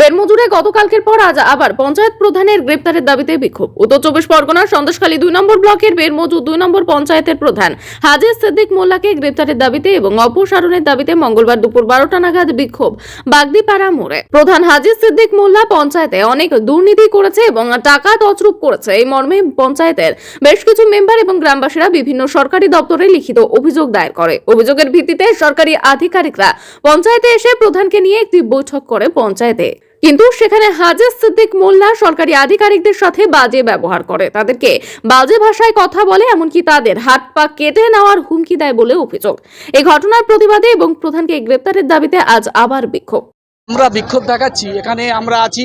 বেরমজুরে গতকালকের পর আজ আবার পঞ্চায়েত প্রধানের গ্রেপ্তারের দাবিতে বিক্ষোভ। উত্তর চব্বিশ পরগনার সন্দেশখালী দুই নম্বর ব্লকের বেরমজুর দুই নম্বর পঞ্চায়েতের প্রধান হাজির সিদ্দিক মোল্লাকে গ্রেপ্তারের দাবিতে এবং অপসারণের দাবিতে মঙ্গলবার দুপুর বারোটা নাগাদ বিক্ষোভ বাগদিপাড়া মোড়ে। প্রধান হাজির সিদ্দিক মোল্লা পঞ্চায়েতে অনেক দুর্নীতি করেছে এবং টাকা তছরূপ করেছে। এই মর্মে পঞ্চায়েতের বেশ কিছু মেম্বার এবং গ্রামবাসীরা বিভিন্ন সরকারি দপ্তরে লিখিত অভিযোগ দায়ের করে। অভিযোগের ভিত্তিতে সরকারি আধিকারিকরা পঞ্চায়েতে এসে প্রধানকে নিয়ে একটি বৈঠক করে পঞ্চায়েতে। কিন্তু সেখানে হাজির সিদ্দিক মোল্লা সরকারি আধিকারিকদের সাথে বাজে ব্যবহার করে। তাদেরকে বাজে ভাষায় কথা বলে, এমনকি তাদের হাত পা কেটে নেওয়ার হুমকি দেয় বলে অভিযোগ। এই ঘটনার প্রতিবাদে এবং প্রধানকে গ্রেপ্তারের দাবিতে আজ আবার বিক্ষোভ। আমরা বিক্ষোভ দেখাচ্ছি। এখানে আমরা আছি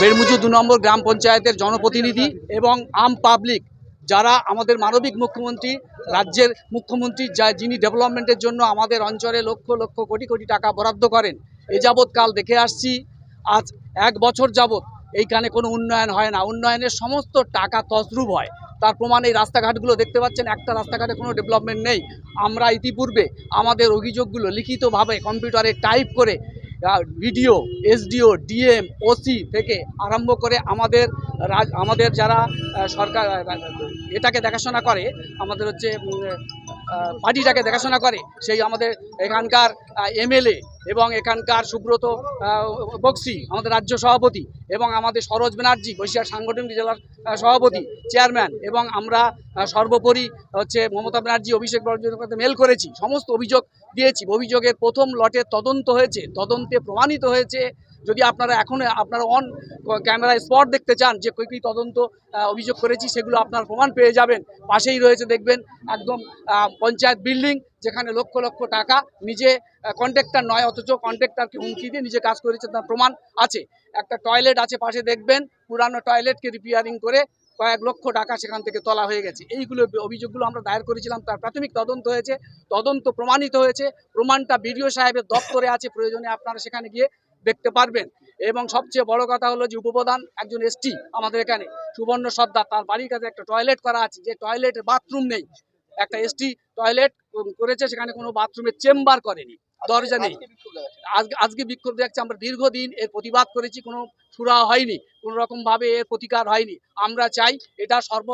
বেড়মুজু দু নম্বর গ্রাম পঞ্চায়েতের জনপ্রতিনিধি এবং আম পাবলিক। যারা আমাদের মানবিক মুখ্যমন্ত্রী, রাজ্যের মুখ্যমন্ত্রী, যা যিনি ডেভেলপমেন্টের জন্য আমাদের অঞ্চলে লক্ষ লক্ষ কোটি কোটি টাকা বরাদ্দ করেন, এ যাবৎ কাল দেখে আসছি, আজ এক বছর যাবৎ এইখানে কোনো উন্নয়ন হয় না। উন্নয়নের সমস্ত টাকা তসরূপ হয়। তার প্রমাণ এই রাস্তাঘাটগুলো দেখতে পাচ্ছেন, একটা রাস্তাঘাটে কোনো ডেভেলপমেন্ট নেই। আমরা ইতিপূর্বে আমাদের অভিযোগগুলো লিখিতভাবে কম্পিউটারে টাইপ করে ভিডিও, এসডিও, ডিএম, ওসি থেকে আরম্ভ করে আমাদের রাজ, আমাদের যারা সরকার এটাকে দেখাশোনা করে, আমাদের হচ্ছে পার্টিটাকে দেখাশোনা করে, সেই আমাদের এখানকার এমএলএ এবং এখানকার সুব্রত বক্সি, আমাদের রাজ্য সভাপতি এবং আমাদের সরোজ ব্যানার্জি বসিরহাট সাংগঠনিক জেলার সভাপতি, চেয়ারম্যান এবং আমরা সর্বোপরি হচ্ছে মমতা ব্যানার্জি, অভিষেক বন্দ্যোপাধ্যায় মেল করেছি, সমস্ত অভিযোগ দিয়েছি। অভিযোগের প্রথম লটের তদন্ত হয়েছে, তদন্তে প্রমাণিত হয়েছে যদি আপনারা এখন, আপনারা অন ক্যামেরায় স্পট দেখতে চান যে কী কী তদন্ত অভিযোগ করেছি, সেগুলো আপনার প্রমাণ পেয়ে যাবেন। পাশেই রয়েছে দেখবেন একদম পঞ্চায়েত বিল্ডিং যেখানে লক্ষ লক্ষ টাকা নিজে কন্ট্রাক্টর নয়, অথচ কন্ট্রাক্টরকে হুমকি দিয়ে নিজে কাজ করেছে, তার প্রমাণ আছে। একটা টয়লেট আছে পাশে দেখবেন, পুরানো টয়লেটকে রিপেয়ারিং করে কয়েক লক্ষ টাকা সেখান থেকে তোলা হয়ে গেছে। এইগুলো অভিযোগগুলো আমরা দায়ের করেছিলাম, তার প্রাথমিক তদন্ত হয়েছে, তদন্ত প্রমাণিত হয়েছে, প্রমাণটা বিডিও সাহেবের দপ্তরে আছে, প্রয়োজনে আপনারা সেখানে গিয়ে দেখতে পারবেন। এবং সবচেয়ে বড় কথা হলো যে উপপ্রধান একজন এসটি আমাদের এখানে, সুবর্ণ সর্দার, তার বাড়ির কাছে একটা টয়লেট করা আছে। যে টয়লেটের বাথরুম নেই। একটা এসটি টয়লেট করেছে, সেখানে কোনো বাথরুমের চেম্বার করেনি, দরজা নেই। আজকে বিক্ষোভ দেখছি, আমরা দীর্ঘদিন এর প্রতিবাদ করেছি, কোনো সুরা হয়নি, কোনো রকমভাবে এর প্রতিকার হয়নি। আমরা চাই এটা সর্ব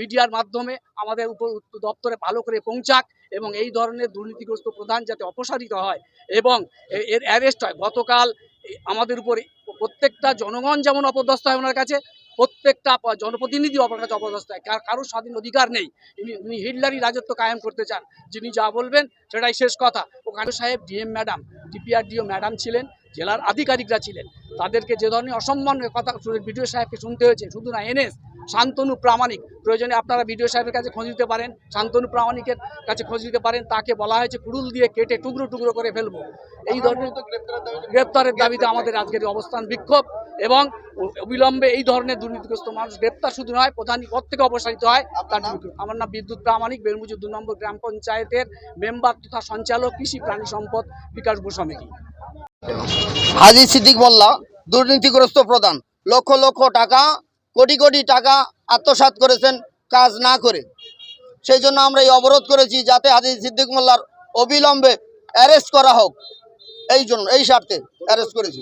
মিডিয়ার মাধ্যমে আমাদের উপর দপ্তরে ভালো করে পৌঁছাক। এবং এই ধরনের দুর্নীতিগ্রস্ত প্রধান যাতে অপসারিত হয় এবং এর অ্যারেস্ট হয়। গতকাল আমাদের উপরে প্রত্যেকটা জনগণ যেমন অপদস্থ হয় ওনার কাছে প্রত্যেকটা জনপ্রতিনিধি আপনার কাছে অপদস্থ। হয় কার কারোর স্বাধীন অধিকার নেই। উনি হিটলারি রাজত্ব কায়েম করতে চান। যিনি যা বলবেন সেটাই শেষ কথা। ওখানে সাহেব ডিএম ম্যাডাম ডিপিআরডিও ম্যাডাম ছিলেন জেলার আধিকারিকরা ছিলেন। তাদেরকে যে ধরনের অসম্মানের কথা বিডিও সাহেবকে শুনতে হয়েছে শুধু না এনএস শান্তনু প্রামাণিক। প্রয়োজনে আপনারা বিডিও সাহেবের কাছে খোঁজ দিতে পারেন শান্তনু প্রামাণিকের কাছে খোঁজ দিতে পারেন। তাকে বলা হয়েছে কুড়ুল দিয়ে কেটে টুকরো টুকরো করে ফেলব। এই ধরনের গ্রেপ্তারের দাবিতে আমাদের আজকের অবস্থান বিক্ষোভ। এবং অবিলম্বে এই ধরনের দুর্নীতিগ্রস্ত মানুষ গ্রেপ্তার শুধু নয়, প্রধান পদ থেকে অপসারিত হয় তার। আমার নাম বিদ্যুৎ প্রামাণিক বেলমুজু দু নম্বর গ্রাম পঞ্চায়েতের মেম্বার তথা সঞ্চালক কৃষি প্রাণী সম্পদ বিকাশ সমিতি। হাজি সিদ্দিক মোল্লা, দুর্নীতিগ্রস্ত প্রধান, লক্ষ লক্ষ টাকা, কোটি কোটি টাকা আত্মসাৎ করেছেন, কাজ না করে। সেই জন্য আমরা এই অবরোধ করেছি যাতে হাজি সিদ্দিক মোল্লার অবিলম্বে অ্যারেস্ট করা হোক। এই জন্য, এই স্বার্থে অ্যারেস্ট করেছি।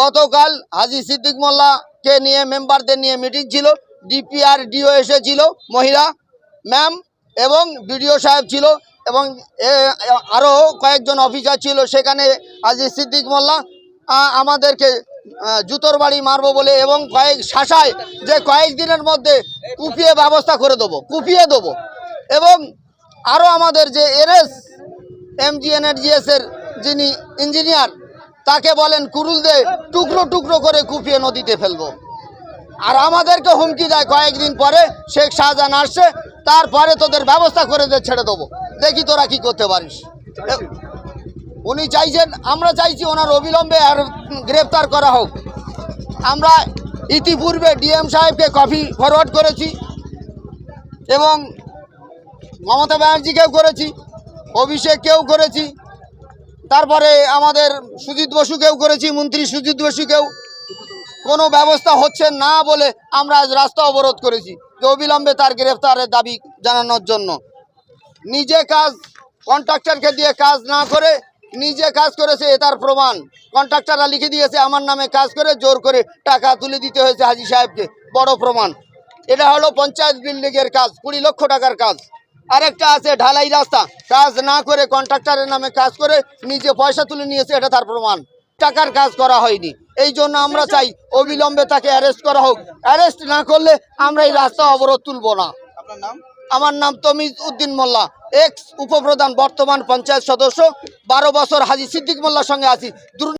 গতকাল হাজি সিদ্দিক মোল্লাকে নিয়ে, মেম্বারদের নিয়ে মিটিং ছিল ডিপিআর ডিও এসেছিল মহিলা ম্যাম এবং বিডিও সাহেব ছিল এবং আরও কয়েকজন অফিসার ছিল, সেখানে আজি সিদ্দিক মোল্লা আমাদেরকে জুতোর বাড়ি মারবো বলে এবং কয়েক শাসায় যে কয়েকদিনের মধ্যে কুপিয়ে ব্যবস্থা করে দেবো, কুপিয়ে দেবো এবং আরও আমাদের যে এনএস, এমজি এনআরজিএস এর যিনি ইঞ্জিনিয়ার, তাকে বলেন কুরুল দে টুকরো টুকরো করে কুপিয়ে নদীতে ফেলব। আর আমাদেরকে হুমকি দেয় কয়েকদিন পরে, শেখ শাহজাহান আসছে, তারপরে তোদের ব্যবস্থা করে দে, ছেড়ে দেবো। দেখি তোরা কি করতে পারিস। উনি চাইছেন, আমরা চাইছি ওনার অবিলম্বে আর গ্রেপ্তার করা হোক। আমরা ইতিপূর্বে ডিএম সাহেবকে কপি ফরওয়ার্ড করেছি এবং মমতা ব্যানার্জিকেও করেছি, অভিষেককেও করেছি। তারপরে আমাদের সুজিত বসুকেও করেছি, মন্ত্রী সুজিত বসুকেও। কোনো ব্যবস্থা হচ্ছে না বলে আমরা আজ রাস্তা অবরোধ করেছি, যে অবিলম্বে তার গ্রেফতারের দাবি জানানোর জন্য। নিজে কাজ, কন্ট্রাক্টরকে দিয়ে কাজ না করে, নিজে কাজ করেছে এ তার প্রমাণ। কন্ট্রাক্টররা লিখে দিয়েছে, আমার নামে কাজ করে জোর করে টাকা তুলে দিতে হয়েছে হাজি সাহেবকে। বড় প্রমাণ। এটা হলো পঞ্চায়েত বিল্ডিংয়ের কাজ, কুড়ি লক্ষ টাকার কাজ। আরেকটা আছে ঢালাই রাস্তা। কাজ না করে কন্ট্রাক্টরের নামে কাজ করে নিজে পয়সা তুলে নিয়েছে এটা তার প্রমাণ। টাকার কাজ করা হয়নি। এই জন্য আমরা চাই অবিলম্বে তাকে অ্যারেস্ট করা হোক। অ্যারেস্ট না করলে আমরা এই রাস্তা অবরোধ তুলব না। আপনার নাম? আমার নাম তমিজ উদ্দিন মোল্লা এক্স উপপ্রধান বর্তমান পঞ্চায়েত সদস্য বারো বছর হাজি সিদ্দিক মোল্লার সঙ্গে আছি।